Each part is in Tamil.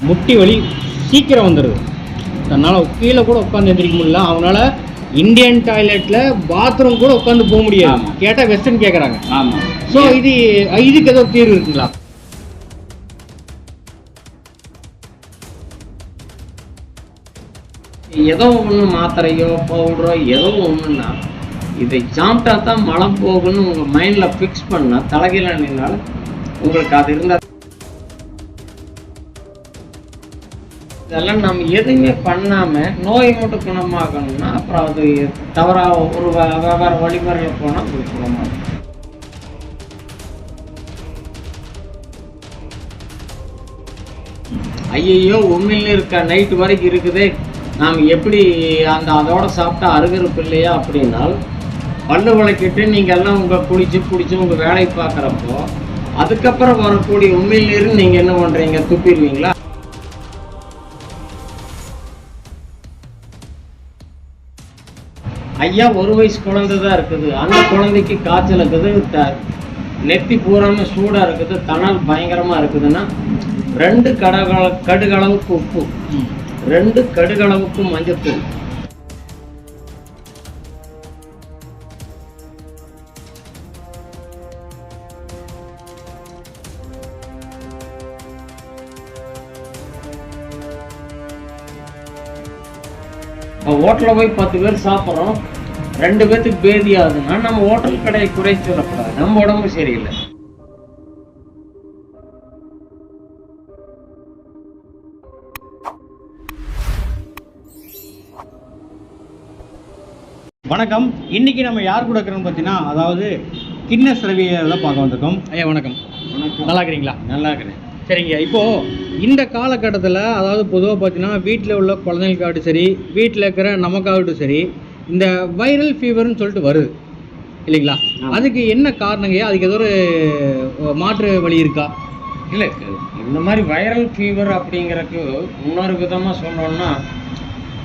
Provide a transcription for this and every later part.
முட்டி வலி சீக்கிரம் வந்துடுது தன்னால் கீழே கூட உட்காந்து எந்திரிக்க முடியல. அவனால இந்தியன் டாய்லெட்டில் பாத்ரூம் கூட உட்காந்து போக முடியாது. கேட்டால் வெஸ்டர்ன் கேட்குறாங்க ஆமாம் ஸோ இது இதுக்கு ஏதோ தீர்வு இருக்குங்களா? ஏதோ ஒன்று மாத்திரையோ பவுடரோ ஏதோ ஒன்றுன்னா இதை சாப்பிட்டா தான் மலம் போகும்னு உங்கள் மைண்டில் ஃபிக்ஸ் பண்ணால் தலைகீழ நின்னாலும் உங்களுக்கு அது இருந்தால் இதெல்லாம் நம்ம எதுவுமே பண்ணாமல் நோய் மட்டும் குணமாகணும்னா அப்புறம் அது தவறாக ஒரு வே- வழிமுறையில் போனால் அது குணமாகும். ஐயையோ உண்மையில இருக்கா? நைட்டு வரைக்கும் இருக்குதே. நாம் எப்படி அந்த அதோட சாப்பிட்டா அருகருப்பு இல்லையா அப்படின்னால் பல்லு விளக்கிட்டு நீங்கள் எல்லாம் உங்கள் குளிச்சு குடிச்சு உங்கள் வேலையை பார்க்குறப்போ அதுக்கப்புறம் வரக்கூடிய உண்மையிலிருந்து நீங்கள் என்ன பண்ணுறீங்க துப்பிடுவீங்களா? ஐயா ஒரு வயசு குழந்தை தான் இருக்குது. அந்த குழந்தைக்கு காய்ச்சல் இருக்குது த- நெத்தி பூராம சூடாக இருக்குது தணல் பயங்கரமாக இருக்குதுன்னா ரெண்டு கடகள கடுகளவுக்கு உப்பு. ரெண்டு கடுகளவுக்கு மஞ்சத்தூள். ஹோட்டலில் போய் பத்து பேர் சாப்பிட்றோம். ரெண்டு பேர்த்துக்கு பேதி ஆகுதுன்னா நம்ம ஹோட்டல் கடையை குறை சொல்லக்கூடாது. நம்ம உடம்பு சரியில்லை. வணக்கம். இன்னைக்கு நம்ம யார் கூட இருக்கிறோம்னு பார்த்தீங்கன்னா அதாவது கின்னஸ் ரவியை தான் பார்க்க வந்திருக்கோம். ஐயா வணக்கம். நல்லா இருக்கிறீங்களா? நல்லா இருக்கிறேன். சரிங்க. இப்போ இந்த காலகட்டத்தில் அதாவது பொதுவாக பார்த்தீங்கன்னா வீட்டில் உள்ள குழந்தைங்களுக்காகட்டும் சரி வீட்டில் இருக்கிற நமக்காகட்டும் சரி இந்த வைரல் ஃபீவர்னு சொல்லிட்டு வருது. இல்லைங்களா. அதுக்கு என்ன காரணங்கய்யா அதுக்கு ஏதோ ஒரு மாற்று வழி இருக்கா? இல்லை இந்த மாதிரி வைரல் ஃபீவர் அப்படிங்கிறதுக்கு இன்னொரு விதமாக சொல்லணும்னா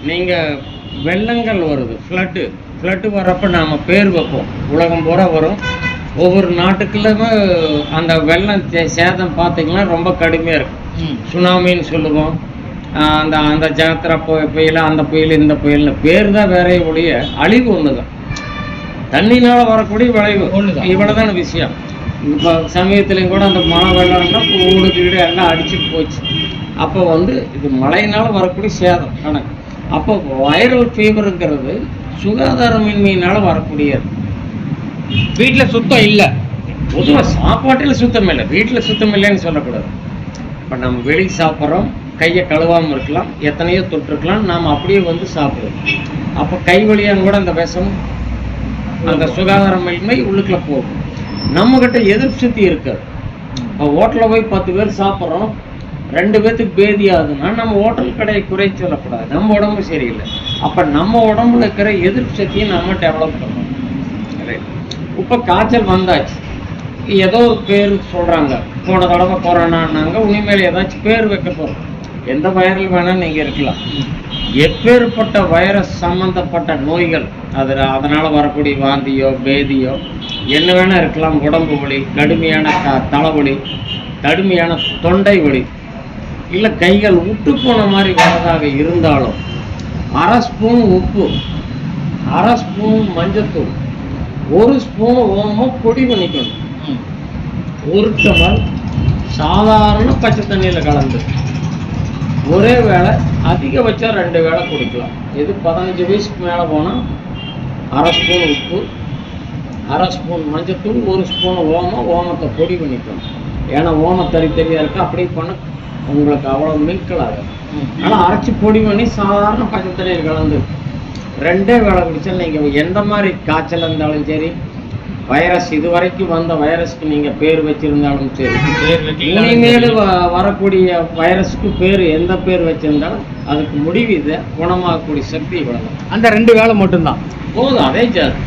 நீங்கள் வெள்ளங்கள் வருது ஃப்ளட்டு ஃப்ளட்டு வர்றப்ப நாம் பேர் வைப்போம். உலகம் பூரா வரும். ஒவ்வொரு நாட்டுக்குள்ளமே அந்த வெள்ளம் சேதம் பார்த்தீங்கன்னா ரொம்ப கடுமையாக இருக்கும் சுனாமின்னு சொல்லுவோம். ஆஹ் அந்த அந்த ஜாத்திரா புய புயல் அந்த புயல் இந்த புயல்னு பேர் தான் வேற ஒழிய அழிவு ஒன்று தான் தண்ணினால வரக்கூடிய விளைவு ஒண்ணுதான். இவ்வளவுதான விஷயம். இப்போ சமயத்துலையும் கூட அந்த மழை வெள்ளம்னா ஊடு வீடு எல்லாம் அடிச்சுட்டு போச்சு. அப்போ வந்து இது மழையினால வரக்கூடிய சேதம் கணக்கு. அப்போ வைரல் ஃபீவருங்கிறது சுகாதாரமின்மையினால வரக்கூடியது. வீட்டில் சுத்தம் இல்லை. பொதுவாக சாப்பாட்டில் சுத்தம் இல்லை. வீட்டில் சுத்தம் இல்லைன்னு சொல்லக்கூடாது. இப்போ நம்ம வெளி சாப்பிட்றோம் கையை கழுவாமல் இருக்கலாம் எத்தனையோ தொட்டிருக்கலாம் நாம் அப்படியே வந்து சாப்பிடுவோம். அப்போ கை வழியாக கூட அந்த விஷம் அந்த சுகாதாரமின்மை உள்ளுக்குள்ள போகும். நம்மக்கிட்ட எதிர்ப்பு சக்தி இருக்காது இப்போ ஹோட்டலில் போய் பத்து பேர் சாப்பிட்றோம் ரெண்டு பேர்த்துக்கு பேதி ஆகுதுன்னா நம்ம ஹோட்டல் கடையை குறை சொல்லக்கூடாது. நம்ம உடம்பு சரியில்லை. அப்போ நம்ம உடம்புல இருக்கிற எதிர்ப்பு சக்தியை நம்ம டெவலப் பண்ணணும். இப்போ காய்ச்சல் வந்தாச்சு. ஏதோ ஒரு பேர் சொல்கிறாங்க போன தடவை கொரோனான்னாங்க உண்மையில ஏதாச்சும் பேர் வைக்க போகிறோம் எந்த வைரல் வேணாலும் நீங்கள் இருக்கலாம். எப்பேற்பட்ட வைரஸ் சம்மந்தப்பட்ட நோய்கள் அது அதனால் வரக்கூடிய வாந்தியோ பேதியோ என்ன வேணா இருக்கலாம். உடம்பு வலி கடுமையான த தலைவலி கடுமையான தொண்டை வலி இல்லை கைகள் விட்டு போன மாதிரி வரதாக இருந்தாலும் அரை ஸ்பூன் உப்பு அரை ஸ்பூன் மஞ்சத்தூள் ஒரு ஸ்பூன் ஓமம் பொடி பண்ணிக்கணும். ஒரு டம்ளர் சாதாரண பச்சை தண்ணியில் கலந்து. ஒரே வேளை அதிகபட்சம் ரெண்டு வேளை குடிக்கலாம். இது பதினஞ்சு வயசுக்கு மேலே போனால் அரை ஸ்பூன் உப்பு அரை ஸ்பூன் மஞ்சத்தூள் ஒரு ஸ்பூன் ஓமம் ஓமத்தை பொடி பண்ணிக்கணும். ஏன்னா ஓமம் தறி தறியாக இருக்கு அப்படி பண்ண உங்களுக்கு அவ்வளோ மிக்கலாக ஆனால் அரைச்சி பொடி பண்ணி சாதாரண பச்சை தண்ணியில் கலந்து ரெண்டே வேளை குடிச்சா நீங்கள் எந்த மாதிரி காய்ச்சல் இருந்தாலும் சரி வைரஸ் இது வரைக்கும் வந்த வைரஸ்க்கு நீங்கள் பேர் வச்சிருந்தாலும் சரி. இனிமேல் வ- வரக்கூடிய வைரஸ்க்கு பேர் எந்த பேர் வச்சிருந்தாலும் அதுக்கு முடிவு இது குணமாகக்கூடிய சக்தி இவ்வளவு அந்த ரெண்டு வேலை மட்டும்தான். போதும் அதே ஜாதி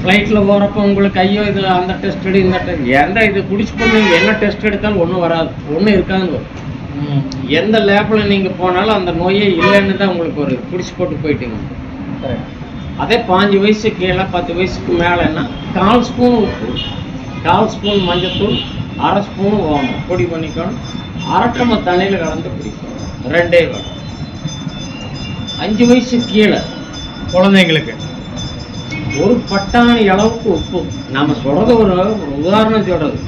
ஃப்ளைட்டில் போகிறப்ப உங்களுக்கு ஐயோ இது அந்த டெஸ்ட் எடு இந்த டெஸ்ட் எந்த இது குடிச்சு பண்ணி என்ன டெஸ்ட் எடுத்தாலும் ஒன்றும் வராது. ஒன்றும் இருக்காது எந்த லேபில் நீங்கள் போனாலும் அந்த நோயே இல்லைன்னு தான் உங்களுக்கு ஒரு குடிச்சு போட்டு போயிட்டீங்க. அதே பாஞ்சு வயசு கீழே பத்து வயசுக்கு மேலேன்னா கால் ஸ்பூன் உப்பு கால் ஸ்பூன் மஞ்சத்தூள் அரை ஸ்பூன் ஓமம். பொடி பண்ணிக்கணும். அரட்டம தண்ணியில் கலந்து குடிக்கும் ரெண்டே வேளை அஞ்சு வயசு கீழே குழந்தைங்களுக்கு ஒரு பட்டாணி அளவுக்கு உப்பு. நாம சொல்றது ஒரு ஒரு உதாரணம் சொல்றது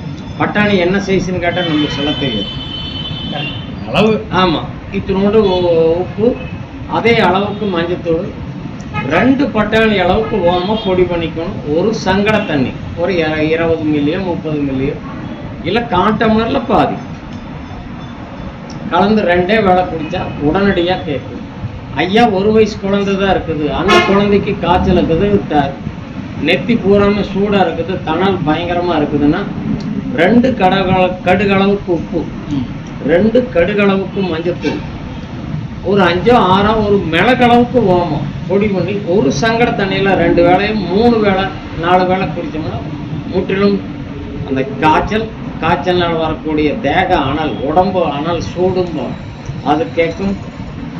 பட்டாணி என்ன சைஸ்ன்னு கேட்டால் நமக்கு சொல்ல தெரியாது. அளவு. ஆமா. இத்தினோடு உப்பு அதே அளவுக்கு மஞ்சத்தூள் ரெண்டு பட்டாணி அளவுக்கு ஓமமாக பொடி பண்ணிக்கணும். ஒரு சங்கட தண்ணி. ஒரு இருபது மில்லியோ முப்பது மில்லியோ இல்லை காட்டமரில் பாதி. கலந்து ரெண்டே வேலை குடிச்சா உடனடியாக கேட்கும் ஐயா ஒரு வயசு குழந்தை தான் இருக்குது. அந்த குழந்தைக்கு காய்ச்சல் இருக்குது. த- நெத்தி பூராமல் சூடாக இருக்குது. தணல் பயங்கரமாக இருக்குதுன்னா ரெண்டு கடகள கடுகளவுக்கு உப்பு. ரெண்டு கடுகளவுக்கு மஞ்சத்தூள். ஒரு அஞ்சோ ஆறோ ஒரு மிளகளவுக்கு ஓமம். பொடி பண்ணி ஒரு சங்கட தண்ணியில் ரெண்டு வேளையும் மூணு வேளை நாலு வேளை குடிச்சோம்னா முற்றிலும் அந்த காய்ச்சல் காய்ச்சல்னால் வரக்கூடிய தேக அனல் உடம்பு அனல் சூடும் அது கேட்கும்.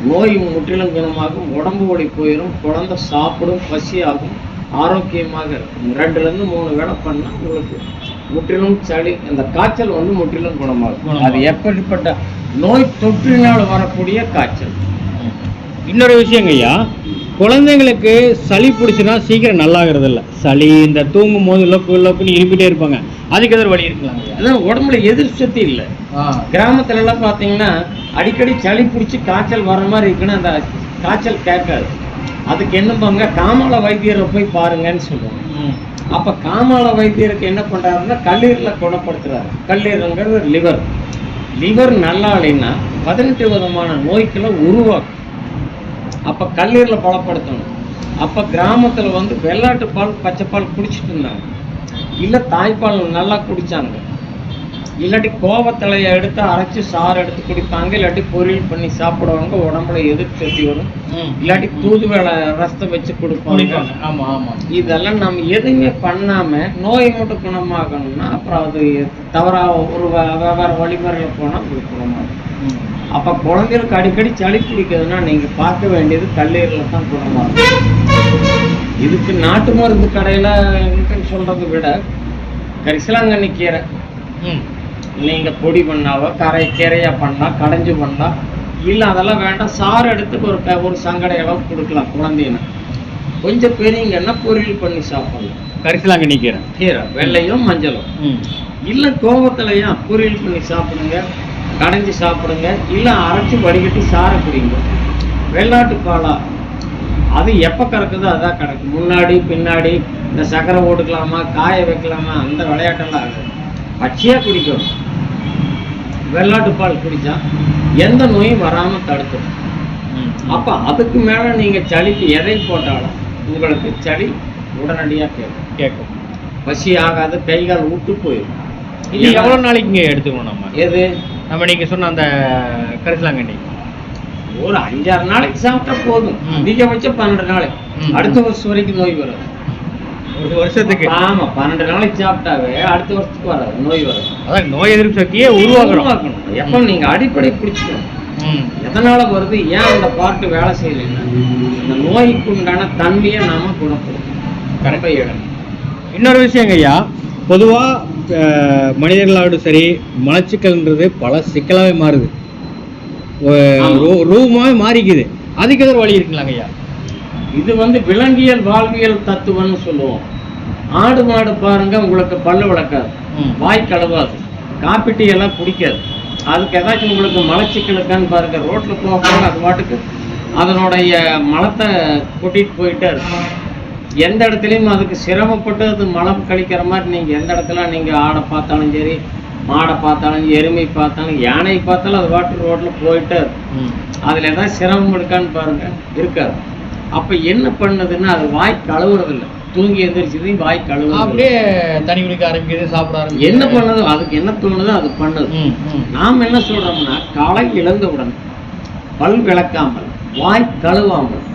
நோய் முற்றிலும் குணமாகும் உடம்பு வலி போயிடும் குழந்தை சாப்பிடும் பசியாகும் ஆரோக்கியமாக இருக்கும். ரெண்டுலேருந்து மூணு வேளை பண்ணால் உங்களுக்கு முற்றிலும் சளி அந்த காய்ச்சல் வந்து முற்றிலும் குணமாகும். அது எப்படிப்பட்ட நோய் தொற்றினால் வரக்கூடிய காய்ச்சல். இன்னொரு விஷயங்க ஐயா குழந்தைங்களுக்கு சளி பிடிச்சுன்னா சீக்கிரம் நல்லாகிறது இல்ல சளி இந்த தூங்கும் போது லொக்கு லொக்குன்னு இருப்பிட்டே இருப்பாங்க. அதுக்கு எதிர் வழி இருக்கலாங்க ஐயா? அதான் உடம்புல எதிர்ப்பு சக்தி இல்லை. கிராமத்துல எல்லாம் பார்த்தீங்கன்னா அடிக்கடி சளி பிடிச்சி காய்ச்சல் வர மாதிரி இருக்குன்னா அந்த காய்ச்சல் கேட்காது. அதுக்கு என்ன பண்ணுங்க காமால வைத்தியரை போய் பாருங்கன்னு சொல்லுவாங்க. அப்ப காமால வைத்தியருக்கு என்ன பண்றாருன்னா கல்லீரல குணப்படுத்துறாரு. கல்லீரல்ங்கிறது லிவர் லிவர் நல்லா இல்லைன்னா பதினெட்டு விதமான நோய்களை உருவாக்கும். அப்ப கல்லீரில் பலப்படுத்தணும். அப்ப கிராமத்துல வந்து வெள்ளாட்டு பால் பச்சைப்பால் குடிச்சிட்டு இருந்தாங்க. இல்லை தாய்ப்பால் நல்லா குடிச்சாங்க. இல்லாட்டி கோவத்தலையை எடுத்து அரைச்சு சாறு எடுத்து குடிப்பாங்க இல்லாட்டி பொரியல் பண்ணி சாப்பிடுவாங்க உடம்புல எதிர்ப்பு சக்தி வரும். இல்லாட்டி தூதுவளை ரசத்தை வச்சு கொடுப்பாங்க. ஆமா ஆமா. இதெல்லாம் நம்ம எதுவுமே பண்ணாம நோய் மட்டும் குணமாகணும்னா அப்புறம் அது தவறா ஒரு வெவ்வேறு வழிமுறையில் போனால் உங்களுக்கு குணமாகும். அப்ப குழந்தைகளுக்கு அடிக்கடி சளி பிடிக்குதுன்னா நீங்க பார்க்க வேண்டியது கல்லீரல தான் குணமாகும். இதுக்கு நாட்டு மருந்து கடையில சொல்றதை விட கரிசலாங்கண்ணி கீரை. ம். நீங்க பொடி பண்ணாவோ கரை கீரையா பண்ணலாம் கடைஞ்சு பண்ணலாம் இல்ல அதெல்லாம் வேண்டாம் சாறு எடுத்து ஒரு க- ஒரு சங்கடை அளவு கொடுக்கலாம் குழந்தைன்னு கொஞ்சம் பெரியங்கன்னா பொரியல் பண்ணி சாப்பிடலாம் கரிசலாங்க நிக்கிறேன் கீரை வெள்ளையும் மஞ்சளும். இல்ல கோவத்திலையா பொரியல் பண்ணி சாப்பிடுங்க கடைஞ்சி சாப்பிடுங்க இல்ல அரைச்சு வடிகட்டி சாரை குடிங்க. வெள்ளாட்டு பாலா அது எப்ப கறக்குதோ அதான் கறக்கும். முன்னாடி பின்னாடி இந்த சக்கரை ஓட்டுக்கலாமா காய வைக்கலாமா அந்த விளையாட்டெல்லாம் ஆகாது பச்சையா குடிக்கணும். வெள்ளாட்டு பால் குடிச்சா எந்த நோயும் வராம தடுக்கும். அப்ப அதுக்கு மேல நீங்க சளிக்கு எதை போட்டாலும் உங்களுக்கு சளி உடனடியா கேட்கும். கேட்கும். பசி ஆகாது கை கால் விட்டு போயிடும். இது எவ்வளவு நாளைக்குங்க எடுத்துக்கணும் நம்ம? எது? நம்ம நீங்க சொன்ன அந்த கரிசலாங்கண்ணி. ஒரு அஞ்சாறு நாளைக்கு சாப்பிட்டா போதும். அதிகபட்சம் பன்னெண்டு நாளைக்கு. அடுத்த வருஷம் வரைக்கும் நோய் வராது. ஒரு வருஷத்துக்கு. ஆமா பன்னெண்டு நாளைக்கு சாப்பிட்டாவே அடுத்த வருஷத்துக்கு வராது நோய் வராது. அதான் நோய் எதிர்ப்பு சக்தியை உருவாக்கணும். எப்போ நீங்க அடிப்படை பிடிச்சிக்கணும். எதனால வருது? ஏன் அந்த பார்ட்டு வேலை செய்யலைன்னா இந்த நோய்க்கு உண்டான தன்மையை நாம குணப்படுத்தணும். கரெக்டாக இடம் இன்னொரு விஷயங்க ஐயா பொதுவாக மனிதர்களாகட்டும் சரி மலச்சிக்கல்ன்றது பல சிக்கலாகவே மாறுது. ஆமா. ரூபமாகவே மாறிக்குது. அதுக்கு எதிர் வழி இருக்குங்களாங்க ஐயா? இது வந்து விலங்கியல் வாழ்வியல் தத்துவம்னு சொல்லுவோம். ஆடு மாடு பாருங்க உங்களுக்கு பல்லு விளக்காது. வாய் கழுவாது. காப்பி டீ எல்லாம் குடிக்காது. அதுக்கு ஏதாச்சும் உங்களுக்கு மலச்சிக்கலுக்கான்னு பாருங்க ரோட்ல போக அது பாட்டுக்கு அதனுடைய மலத்தை கூட்டிட்டு போயிட்டே இருக்கும் எந்த இடத்துலையும் அதுக்கு சிரமப்பட்டு அது மலம் கழிக்கிற மாதிரி நீங்க எந்த இடத்துல நீங்க ஆடை பார்த்தாலும் சரி மாடை பார்த்தாலும் எருமை பார்த்தாலும் யானை பார்த்தாலும் அது பாட்டு ரோட்ல போயிட்டே இருக்கும். அதுல ஏதாவது சிரமம் இருக்கான்னு பாருங்க இருக்காது. அப்ப என்ன பண்ணுதுன்னா அது வாய் கழுவுறது இல்ல தூங்கி எந்திரிச்சது வாய் கழுவுறது அப்படியே தண்ணி குடிக்க ஆரம்பிக்குது சாப்பிட ஆரம்பிக்குது. என்ன பண்ணுதோ? அதுக்கு என்ன தோணுதோ அது பண்ணுது. நாம் என்ன சொல்றோம்னா காலை இழந்தவுடன் பல் விளக்காமல் வாய் கழுவாமல்.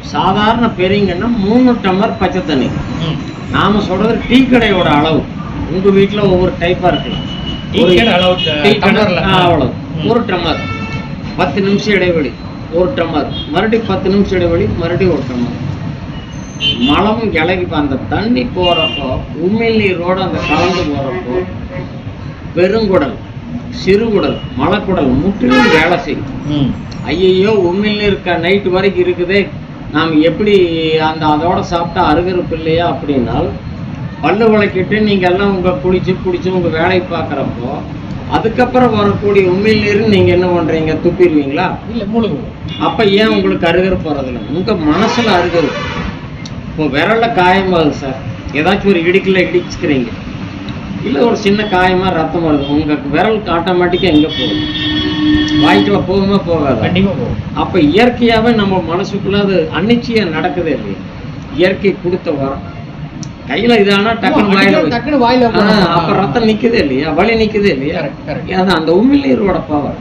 சாதாரண பெரியங்கன்னா மூணு டம்ளர் பச்சை தண்ணி. நாம சொல்றது டீ கடையோட அளவு. உங்க வீட்ல ஒவ்வொரு டைப்பா இருக்கலாம். ஒரு அளவு, டீ கடை, அவ்வளவு. ஒரு டம்ளர். பத்து நிமிஷம் இடைவெளி. ஒரு டம்ளர் மறுபடியும் பத்து நிமிஷம் இடைவெளி மறுபடியும் ஒரு டம்ளர் மலம் இலகி அந்த தண்ணி போறப்போ உமிழ் நீரோட அந்த கலந்து போறப்போ பெருங்குடல் சிறுகுடல் மலக்குடல் முற்றிலும் வேலை செய்யும். ஐயையோ உண்மையில இருக்க நைட்டு வரைக்கும் இருக்குதே. நாம் எப்படி அந்த அதோட சாப்பிட்டா அருகருப்பு இல்லையா அப்படின்னால் பல்லு விளக்கிட்டு நீங்க எல்லாம் உங்க குளிச்சு குடிச்சு உங்க வேலையை பார்க்குறப்போ அதுக்கப்புறம் வரக்கூடிய உண்மையிலிருந்து நீங்க என்ன பண்றீங்க? துப்பிடுவீங்களா? இல்லை முழுகு அப்ப ஏன் உங்களுக்கு அருகருப்பு வர்றதில்ல உங்க மனசுல அருகருப்பு இப்போ விரல்ல காயமாகுது சார். ஏதாச்சும் ஒரு இடுக்கல இடிச்சுக்கிறீங்க. இல்ல ஒரு சின்ன காயமா ரத்தம் வருது உங்க விரல் ஆட்டோமேட்டிக்கா எங்க போகும்? வாய்க்குள்ள போகுமா போகாது? கண்டிப்பாக போகும். அப்ப இயற்கையாவே நம்ம மனசுக்குள்ள அது அன்னிச்சையா நடக்குதே இல்லையா? இயற்கை கொடுத்த வரம். கையில இதானா டக்குன்னு வாயில வை. டக்குன்னு வாயில அப்ப ரத்தம் நிக்குதே இல்லையா? வலி நிக்குதே இல்லையா? கரெக்ட் கரெக்ட் அது அந்த உமிழ்நீரோட பவர்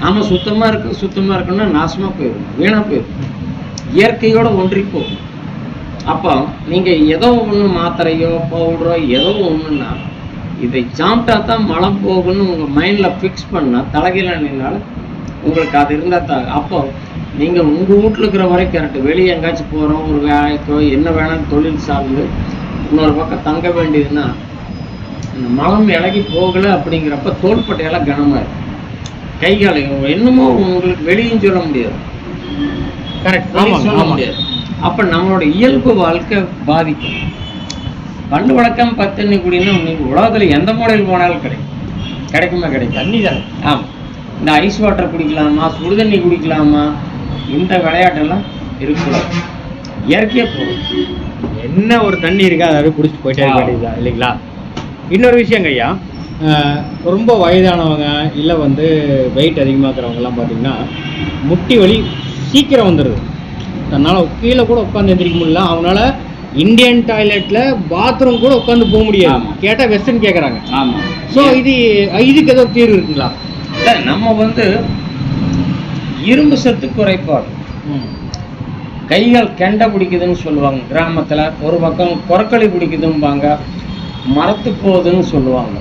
நாம சுத்தமா இருக்கு சுத்தமா இருக்குன்னா நாசமா போயிடும் வீணா போயிடும். இயற்கையோட ஒன்றி போகும். அப்போ நீங்க ஏதோ ஒண்ணு மாத்திரையோ பவுடரோ ஏதோ ஒண்ணுன்னா இதை சாப்பிட்டா தான் மலம் போகும்னு உங்க மைண்ட்ல ஃபிக்ஸ் பண்ணா தலைகீழ நின்னால் உங்களுக்கு அது இருந்தா தான் அப்போ நீங்க உங்க வீட்டுல இருக்கிற வரைக்கும் கரெக்ட் வெளியே எங்காச்சும் போறோம் ஒரு வேலைக்கோ என்ன வேணாலும் தொழில் சார்ந்து இன்னொரு பக்கம் தங்க வேண்டியதுன்னா இந்த மலம் இலகி போகல அப்படிங்கிறப்ப தோள்பட்டையெல்லாம் கனமா இருக்கு. கை கால் என்னமோ உங்களுக்கு வெளியும் சொல்ல முடியாது. கரெக்ட் ஆமாம் சொல்ல ஆமாம் முடியாது. அப்ப நம்மளோட இயல்பு வாழ்க்கை பாதிக்கும். பண்டு வழக்கம் பத்தண்ணி குடின்னா நீங்க உலகத்துல எந்த மூலையில் போனாலும் கிடைக்கும். கிடைக்குமா கிடைக்கும் தண்ணி தானே ஆமா. இந்த ஐஸ் வாட்டர் குடிக்கலாமா சுடுதண்ணி குடிக்கலாமா இந்த விளையாட்டெல்லாம் இருக்கக்கூடாது. இயற்கையா போகும். என்ன ஒரு தண்ணி இருக்கா அதை குடிச்சிட்டு போயிட்டே இருக்க. வேண்டியதுதான் இல்லைங்களா? இன்னொரு விஷயங்க ஐயா ரொம்ப வயதானவங்க இல்லை வந்து வெயிட் அதிகமாக இருக்கிறவங்கலாம் பார்த்தீங்கன்னா முட்டி வலி சீக்கிரம் வந்துடுது தன்னால் கீழே கூட உட்காந்து எந்திரிக்க முடியல. அவனால இந்தியன் டாய்லெட்டில் பாத்ரூம் கூட உட்காந்து போக முடியாது. கேட்டால் வெஸ்டர்ன் கேட்குறாங்க ஆமா. ஸோ இது இதுக்கு ஏதோ தீர்வு இருக்குங்களா? இல்ல, நம்ம வந்து இரும்பு சத்து குறைபாடு. கைகள் கெண்டை பிடிக்குதுன்னு சொல்லுவாங்க. கிராமத்துல ஒரு பக்கம் கொரக்களி பிடிக்குதும்பாங்க. மரத்து போகுதுன்னு சொல்லுவாங்க.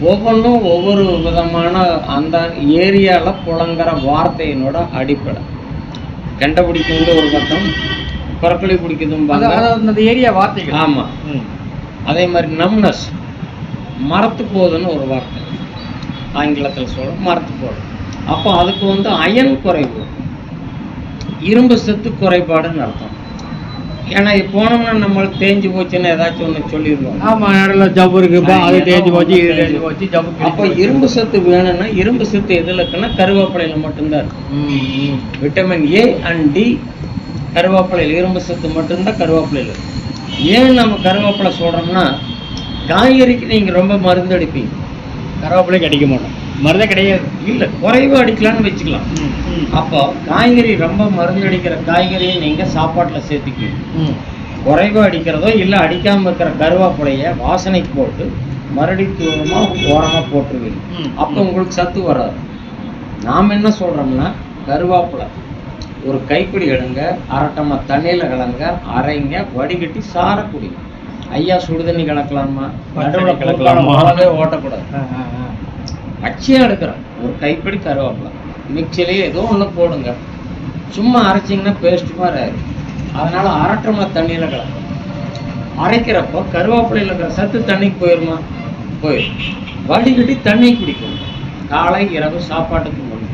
ஒவ்வொன்றும் ஒவ்வொரு விதமான அந்த ஏரியால புழங்குற வார்த்தையினோட அடிப்படை. கெண்டை பிடிக்குது ஒரு பக்கம் கொரக்களி பிடிக்குதும்பாங்க. அந்த ஏரியா வார்த்தைகள். ஆமா. ம். அதே மாதிரி நம்னஸ் மரத்து போகுதுன்னு ஒரு வார்த்தை. ஆங்கிலத்தில் சொல்ல மரத்து போகுது. அப்போ அதுக்கு வந்து அயன் குறைவு. இரும்பு சத்து குறைபாடுன்னு அர்த்தம். ஏன்னா இப்ப போனோம்னா நம்மளுக்கு தேஞ்சு போச்சுன்னு ஏதாச்சும் ஒன்று சொல்லிடுவாங்க ஆமா நடுவில் ஜவ்வு இருக்குப்பா அது தேஞ்சு போச்சு இது தேஞ்சு போச்சு ஜவ்வு அப்போ இரும்பு சத்து வேணும்னா இரும்பு சத்து எதுல இருக்குன்னா கருவேப்பிலையில மட்டும்தான் இருக்கு ம், ம். விட்டமின் ஏ அண்ட் டி கருவேப்பிலையில் இரும்பு சத்து மட்டும்தான் கருவேப்பிலையில் இருக்கு ஏன் நம்ம கருவேப்பிலை சொல்றோம்னா காய்கறிக்கு நீங்க ரொம்ப மருந்து அடிப்பீங்க. கருவேப்பிலை கிடைக்க மாட்டோம். மருந்தே கிடையாது. இல்ல குறைவா அடிக்கலாம்னு வச்சுக்கலாம். அப்போ காய்கறி ரொம்ப மருந்து அடிக்கிற காய்கறியை நீங்க சாப்பாட்டுல சேர்த்துக்குவீங்க. குறைவா அடிக்கிறதோ இல்ல அடிக்காம இருக்கிற கருவேப்பிலைய வாசனைக்கு போட்டு மறுபடி தூரமா ஓரமா போட்டுருவீங்க. அப்போ உங்களுக்கு சத்து வராது. நாம் என்ன சொல்றோம்னா கருவேப்பிலை ஒரு கைப்பிடி எடுங்க அரட்டமா தண்ணியில கலங்க அரைங்க வடிகட்டி சார குடிங்க ஐயா சுடுதண்ணி கலக்கலாமா? நடுவுல கலக்கலாமா? ஓட்டக்கூடாது. ஆ, ஆ, ஆ. பச்சையா எடுக்கிறோம். ஒரு கைப்பிடி கருவேப்பிலை. மிக்சிலேயே ஏதோ ஒண்ணு போடுங்க. சும்மா அரைச்சிங்கன்னா பேஸ்ட் மாதிரி ஆயிடும் அதனால அரட்டமா தண்ணியில கலக்கும் அரைக்கிறப்போ கருவேப்பிலையில் இருக்கிற சத்து தண்ணிக்கு போயிருமா? போயிடும் வடிகட்டி தண்ணி குடிக்கணும் காலை இரவு சாப்பாட்டுக்கு முன்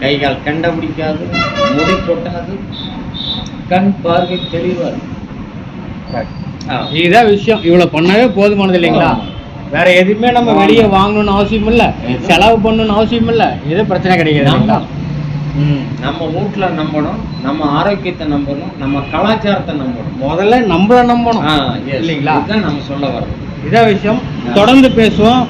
கை கால் கண்ட பிடிக்காது முடி கொட்டாது கண் பார்வை தெளிவா இருக்கும். இதுதான் விஷயம். இவ்வளவு பண்ணவே போதுமானது இல்லைங்களா. வேற எதுவுமே நம்ம. வெளியே வாங்கணும்னு அவசியம் இல்ல எதுவும். செலவு பண்ணணும்னு அவசியம் இல்ல எது பிரச்சனை கிடையாது? நம்ம ம். நம்ம வீட்டுல நம்பணும் நம்ம ஆரோக்கியத்தை நம்பணும் நம்ம கலாச்சாரத்தை நம்பணும் முதல்ல நம்மள நம்பணும். இல்லைங்களா? நம்ம சொல்ல வரோம் இதான் விஷயம் தொடர்ந்து பேசுவோம்